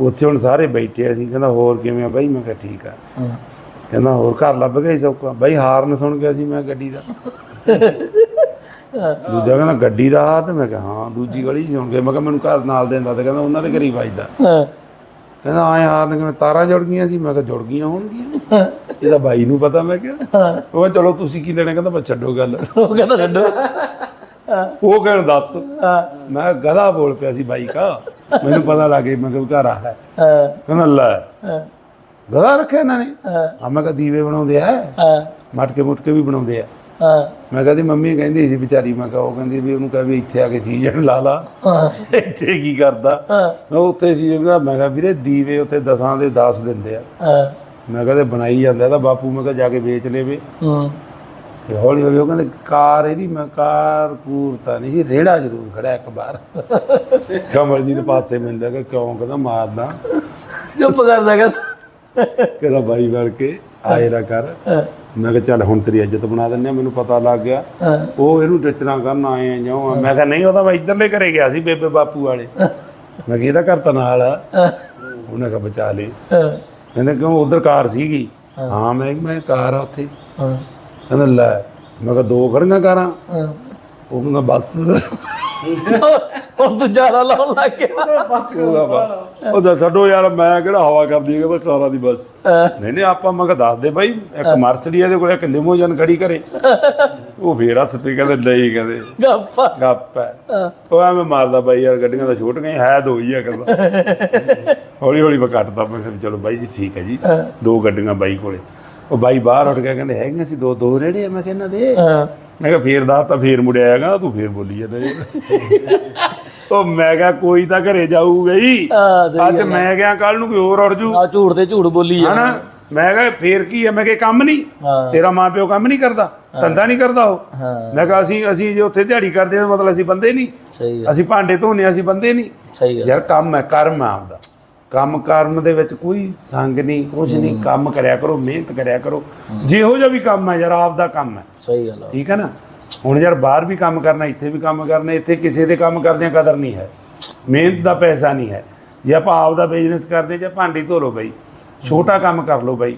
ਉੱਥੇ ਹੁਣ ਸਾਰੇ ਬੈਠੇ ਸੀ ਕਹਿੰਦਾ ਹੋਰ ਕਿਵੇਂ ਆ? ਬਾਈ ਮੈਂ ਕਿਹਾ ਠੀਕ ਆ। ਕਹਿੰਦਾ ਹੋਰ ਘਰ ਲੱਭ ਗਿਆ ਸੌਕਾ ਬਾਈ ਹਾਰਨ ਸੁਣ ਗਿਆ ਸੀ ਮੈਂ ਗੱਡੀ ਦਾ। ਦੂਜਾ ਕਹਿੰਦਾ ਗੱਡੀ ਦਾ ਹਾਰਨ ਮੈਂ ਕਿਹਾ ਹਾਂ ਦੂਜੀ ਗਲੀ ਸੁਣ ਗਿਆ। ਮੈਂ ਕਿਹਾ ਮੈਨੂੰ ਘਰ ਨਾਲ ਦੇਂਦਾ ਤੇ ਕਹਿੰਦਾ ਉਹਨਾਂ ਦੇ ਘਰੀ ਵੱਜਦਾ। ਕਹਿੰਦਾ ਆਏ ਹਾਰਨ ਕਿਵੇਂ ਤਾਰਾਂ ਜੁੜ ਗਈਆਂ ਸੀ? ਮੈਂ ਕਿਹਾ ਜੁੜ ਗਈਆਂ ਹੋਣਗੀਆਂ। ਇਹਦਾ ਬਾਈ ਨੂੰ ਪਤਾ ਮੈਂ ਕਿਹਾ। ਉਹ ਕਹਿੰਦਾ, ਚਲੋ ਤੁਸੀਂ ਕੀ ਲੈਣਾ? ਕਹਿੰਦਾ ਬਸ ਛੱਡੋ ਗੱਲ। ਉਹ ਕਹਿੰਦਾ ਛੱਡੋ। ਉਹ ਕਹਿਣ ਦੱਸ। ਮੈਂ ਗਧਾ ਬੋਲ ਪਿਆ ਸੀ ਬਾਈ ਕਾ। ਮੈਨੂੰ ਪਤਾ ਲੱਗ ਗਿਆ ਮੈਂ ਕਿਹਾ ਘਰ ਆ। ਹੈ। ਹਾਂ ਕਹਿੰਦਾ ਲੈ। ਹਾਂ। ਗਧਾ ਰੱਖਿਆ ਇਹਨਾਂ ਨੇ। ਹਾਂ। ਆ ਮੈਂ ਕਿਹਾ ਦੀਵੇ ਬਣਾਉਂਦੇ ਆ। ਹਾਂ। ਮਟਕੇ ਮੁਟਕੇ ਵੀ ਬਣਾਉਂਦੇ ਆ। ਹਾਂ। ਮੈਂ ਕਹਦੀ ਮੰਮੀ ਕਹਿੰਦੀ ਸੀ ਵਿਚਾਰੀ ਮੈਂ ਕਿਹਾ ਉਹ ਕਹਿੰਦੀ ਵੀ ਉਹਨੂੰ ਕਹੇ ਵੀ ਇੱਥੇ ਆ ਕੇ ਸੀਜ਼ਨ ਲਾ ਲਾ। ਹਾਂ। ਇੱਥੇ ਕੀ ਕਰਦਾ? ਹਾਂ। ਮੈਂ ਉੱਥੇ ਸੀਜ਼ਨ ਮੈਂ ਕਿਹਾ ਵੀਰੇ ਦੀਵੇ ਉੱਥੇ ਦਸਾਂ ਦੇ 10 ਦਿੰਦੇ ਆ। ਹਾਂ। ਮੈਂ ਕਹਿੰਦੇ ਬਣਾਈ ਜਾਂਦਾ ਤਾਂ ਬਾਪੂ ਮੈਂ ਕਿਹਾ ਜਾ ਕੇ ਵੇਚ ਲੇਵੇ। ਹੂੰ। ਤੇ ਹੌਲੀ ਹੌਲੀ ਉਹ ਕਹਿੰਦੇ ਕਾਰ ਇਹਦੀ ਮੈਂ ਕਾਰ ਕੂਰ ਤਾਂ ਨਹੀਂ ਸੀ ਰੇੜਾ ਜ਼ਰੂਰ ਖੜਾ ਇੱਕ ਵਾਰ। ਕਮਲ ਜੀ ਦੇ ਪਾਸੇ ਮਿਲਦਾ ਕਿ ਕਿਉਂ ਕਹਿੰਦਾ ਮਾਰਦਾ ਚੁੱਪ ਕਰ ਜਾ ਕਹਿੰਦਾ। ਕਹਿੰਦਾ ਬਾਈ ਵੜ ਕੇ ਨਾ ਕਰ। ਮੈਂ ਕਿਹਾ ਚੱਲ ਹੁਣ ਤੇਰੀ ਇੱਜ਼ਤ ਬਣਾ ਦਿੰਨੇ ਆ ਮੈਨੂੰ ਪਤਾ ਲੱਗ ਗਿਆ। ਉਹ ਇਹਨੂੰ ਟੱਚਣਾ ਕਰਨ ਆਏ ਆ ਜਿਉਂ। ਮੈਂ ਕਿਹਾ ਨਹੀਂ ਉਹ ਤਾਂ ਮੈਂ ਇੱਧਰਲੇ ਘਰੇ ਗਿਆ ਸੀ ਬੇਬੇ ਬਾਪੂ ਵਾਲੇ। ਮੈਂ ਕਿਹਾ ਇਹਦਾ ਘਰ ਤਾਂ ਨਾਲ ਆ। ਉਹਨੇ ਕਿਹਾ ਬਚਾ ਲਈ ਕਹਿੰਦੇ ਕਿਉਂ ਉਧਰ ਕਾਰ ਸੀਗੀ। ਹਾਂ। ਮੈਂ ਮੈਂ ਕਾਰ ਆ ਉੱਥੇ। ਕਹਿੰਦਾ ਲੈ। ਮੈਂ ਕਿਹਾ ਦੋ ਖੜੀਆਂ ਕਾਰਾਂ? ਉਹ ਕਹਿੰਦਾ ਬਸ। ਹੁਣ ਤੂੰ ਜ਼ਿਆਦਾ ਲਾਉਣ ਲੱਗ ਗਿਆ। ਉਹਦਾ ਬਸ। ਉਹ ਤਾਂ ਛੱਡੋ ਯਾਰ ਮੈਂ ਕਿਹੜਾ ਹਵਾ ਕਰਦੀ ਹੈ ਕਹਿੰਦਾ ਕਾਰਾਂ ਦੀ ਬਸ। ਨਹੀਂ ਨਹੀਂ ਆਪਾਂ ਮੈਂ ਕਿਹਾ ਦੱਸ ਦੇ ਬਾਈ ਇੱਕ ਮਰਸਡੀ ਇਹਦੇ ਕੋਲ ਇੱਕ ਲਿਮੋਜਨ ਖੜੀ ਕਰੇ। ਉਹ ਫੇਰ ਹੱਸ ਪਈ ਕਹਿੰਦੇ ਨਹੀਂ ਕਹਿੰਦੇ। ਗੱਪਾ ਗੱਪ ਹੈ। ਉਹ ਐਵੇਂ ਮਾਰਦਾ ਬਾਈ ਯਾਰ ਗੱਡੀਆਂ ਤਾਂ ਛੋਟੀਆਂ ਹੀ ਹੈ ਦੋ ਹੀ ਆ ਕਹਿੰਦਾ। ਹੌਲੀ ਹੌਲੀ ਮੈਂ ਕੱਟਦਾ ਮੈਂ ਕਿਹਾ ਚਲੋ ਬਾਈ ਜੀ ਠੀਕ ਹੈ ਜੀ। ਦੋ ਗੱਡੀਆਂ ਬਾਈ ਕੋਲੇ। ਉਹ ਬਾਈ ਬਾਹਰ ਉੱਠ ਗਿਆ ਕਹਿੰਦੇ ਹੈਗੀਆਂ ਸੀ ਦੋ ਦੋ ਰੇੜੇ ਆ ਮੈਂ ਕਿਹਾ ਇਹਨਾਂ ਦੇ। ਹਾਂ। ਮੈਂ ਕਿਹਾ ਫੇਰ ਦਾ ਤਾਂ ਫੇਰ ਮੁੜਿਆ ਆਏਗਾ ਤੂੰ ਫੇਰ ਬੋਲੀ ਜਾਂਦਾ ਉਹ ਮੈਂ ਕਿਹਾ ਕੋਈ ਤਾਂ ਘਰੇ ਜਾਊਗਾ ਹੀ। ਅੱਜ ਮੈਂ ਗਿਆ ਕੱਲ ਨੂੰ ਕੋਈ ਹੋਰ ਉੜ ਜੂ। ਆ ਝੂਠ ਤੇ ਝੂਠ ਬੋਲੀ ਜਾ ਹਨਾ? ਮੈਂ ਕਿਹਾ ਫੇਰ ਕੀ ਹੈ ਮੈਂ ਕਿਹਾ ਕੰਮ ਨਹੀਂ। ਤੇਰਾ ਮਾਂ ਪਿਓ ਕੰਮ ਨਹੀਂ ਕਰਦਾ। ਧੰਦਾ ਨਹੀਂ ਕਰਦਾ ਉਹ। ਹਾਂ। ਮੈਂ ਕਿਹਾ ਅਸੀਂ ਅਸੀਂ ਜੇ ਉੱਥੇ ਦਿਹਾੜੀ ਕਰਦੇ ਮਤਲਬ ਅਸੀਂ ਬੰਦੇ ਨਹੀਂ। ਅਸੀਂ ਭਾਂਡੇ ਧੋਨੇ ਅਸੀਂ ਬੰਦੇ ਨਹੀਂ। ਯਾਰ ਕੰਮ ਹੈ ਕਰਮ ਹੈ ਆਪਦਾ। ਕੰਮ ਕਰਨ ਦੇ ਵਿੱਚ ਕੋਈ ਸੰਗ ਨਹੀਂ ਕੁਝ ਨਹੀਂ ਕੰਮ ਕਰਿਆ ਕਰੋ ਮਿਹਨਤ ਕਰਿਆ ਕਰੋ। ਜਿਹੋ ਜਿਹਾ ਵੀ ਕੰਮ ਹੈ ਯਾਰ ਆਪਦਾ ਕੰਮ ਹੈ। ਸਹੀ ਗੱਲ ਆ। ਠੀਕ ਹੈ ਨਾ? ਹੁਣ ਯਾਰ ਬਾਹਰ ਵੀ ਕੰਮ ਕਰਨਾ ਇੱਥੇ ਵੀ ਕੰਮ ਕਰਨਾ ਇੱਥੇ ਕਿਸੇ ਦੇ ਕੰਮ ਕਰਦਿਆਂ ਕਦਰ ਨਹੀਂ ਹੈ। ਮਿਹਨਤ ਦਾ ਪੈਸਾ ਨਹੀਂ ਹੈ। ਜੇ ਆਪਾਂ ਆਪ ਦਾ ਬਿਜ਼ਨਸ ਕਰਦੇ ਜਾਂ ਭਾਂਡੀ ਧੋ ਲਓ ਬਈ ਛੋਟਾ ਕੰਮ ਕਰ ਲਓ ਬਈ।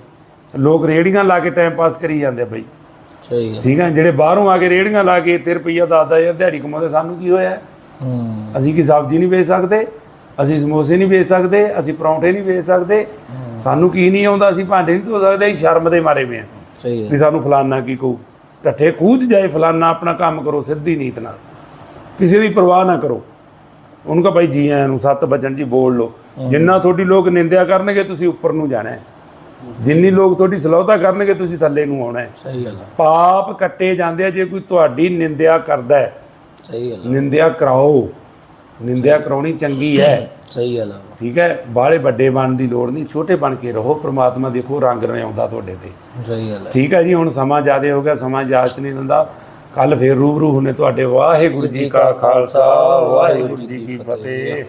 ਲੋਕ ਰੇੜੀਆਂ ਲਾ ਕੇ ਟਾਈਮ ਪਾਸ ਕਰੀ ਜਾਂਦੇ ਬਈ। ਸਹੀ ਗੱਲ ਠੀਕ ਹੈ? ਜਿਹੜੇ ਬਾਹਰੋਂ ਆ ਕੇ ਰੇੜੀਆਂ ਲਾ ਕੇ ਤੇ ਰੁਪਈਆ 10000 ਦਿਹਾੜੀ ਕਮਾਉਂਦੇ ਸਾਨੂੰ ਕੀ ਹੋਇਆ? ਹੂੰ। ਅਸੀਂ ਕੀ ਸਬਜ਼ੀ ਨਹੀਂ ਵੇਚ ਸਕਦੇ? ਅਸੀਂ ਸਮੋਸੇ ਨਹੀਂ ਵੇਚ ਸਕਦੇ ਅਸੀਂ ਪਰੌਂਠੇ ਨਹੀਂ ਵੇਚ ਸਕਦੇ। ਸਾਨੂੰ ਕੀ ਨਹੀਂ ਆਉਂਦਾ ਅਸੀਂ ਭਾਂਡੇ ਨਹੀਂ ਧੋ ਸਕਦੇ ਅਸੀਂ ਸ਼ਰਮ ਦੇ ਮਾਰੇ ਵੇ ਆ ਸਹੀ ਵੀ ਸਾਨੂੰ ਫਲਾਨਾ ਕੀ ਕਹੂ। ਢੱਠੇ ਖੂਜ ਜਾਏ ਫਲਾਨਾ ਆਪਣਾ ਕੰਮ ਕਰੋ ਸਿੱਧੀ ਨੀਤ ਨਾਲ। ਕਿਸੇ ਦੀ ਪਰਵਾਹ ਨਾ ਕਰੋ। ਉਹਨੂੰ ਕਹ ਭਾਈ ਜੀ ਆਇਆਂ ਨੂੰ 7 ਵਜਣ ਜੀ ਬੋਲ ਲਓ। ਜਿੰਨਾ ਤੁਹਾਡੀ ਲੋਕ ਨਿੰਦਿਆ ਕਰਨਗੇ ਤੁਸੀਂ ਉੱਪਰ ਨੂੰ ਜਾਣਾ ਹੈ। ਜਿੰਨੀ ਲੋਕ ਤੁਹਾਡੀ ਸਲਾਹਤਾ ਕਰਨਗੇ ਤੁਸੀਂ ਥੱਲੇ ਨੂੰ ਆਉਣਾ ਹੈ। ਸਹੀ ਗੱਲ ਆ। ਪਾਪ ਕੱਟੇ ਜਾਂਦੇ ਆ ਜੇ ਕੋਈ ਤੁਹਾਡੀ ਨਿੰਦਿਆ ਕਰਦਾ ਹੈ। ਸਹੀ ਗੱਲ ਆ। ਨਿੰਦਿਆ ਕਰਾਓ। ਨਿੰਦਿਆ ਕਰਾਉਣੀ ਚੰਗੀ ਹੈ। ਸਹੀ ਗੱਲ ਆ। ਠੀਕ ਹੈ? ਬਾਹਲੇ ਵੱਡੇ ਬਣਨ ਦੀ ਲੋੜ ਨਹੀਂ ਛੋਟੇ ਬਣ ਕੇ ਰਹੋ ਪ੍ਰਮਾਤਮਾ ਦੇਖੋ ਰੰਗ ਆਉਂਦਾ ਤੁਹਾਡੇ ਤੇ। ਸਹੀ ਗੱਲ ਆ। ਠੀਕ ਹੈ ਜੀ ਹੁਣ ਸਮਾਂ ਜ਼ਿਆਦੇ ਹੋ ਗਿਆ ਸਮਾਂ ਜਾਚ ਨਹੀਂ ਦਿੰਦਾ ਕੱਲ ਫੇਰ ਰੂਬਰੂ ਹੁੰਨੇ ਤੁਹਾਡੇ ਵਾਹਿਗੁਰੂ ਜੀ ਕਾ ਖਾਲਸਾ ਵਾਹਿਗੁਰੂ ਜੀ ਕੀ ਫਤਿਹ।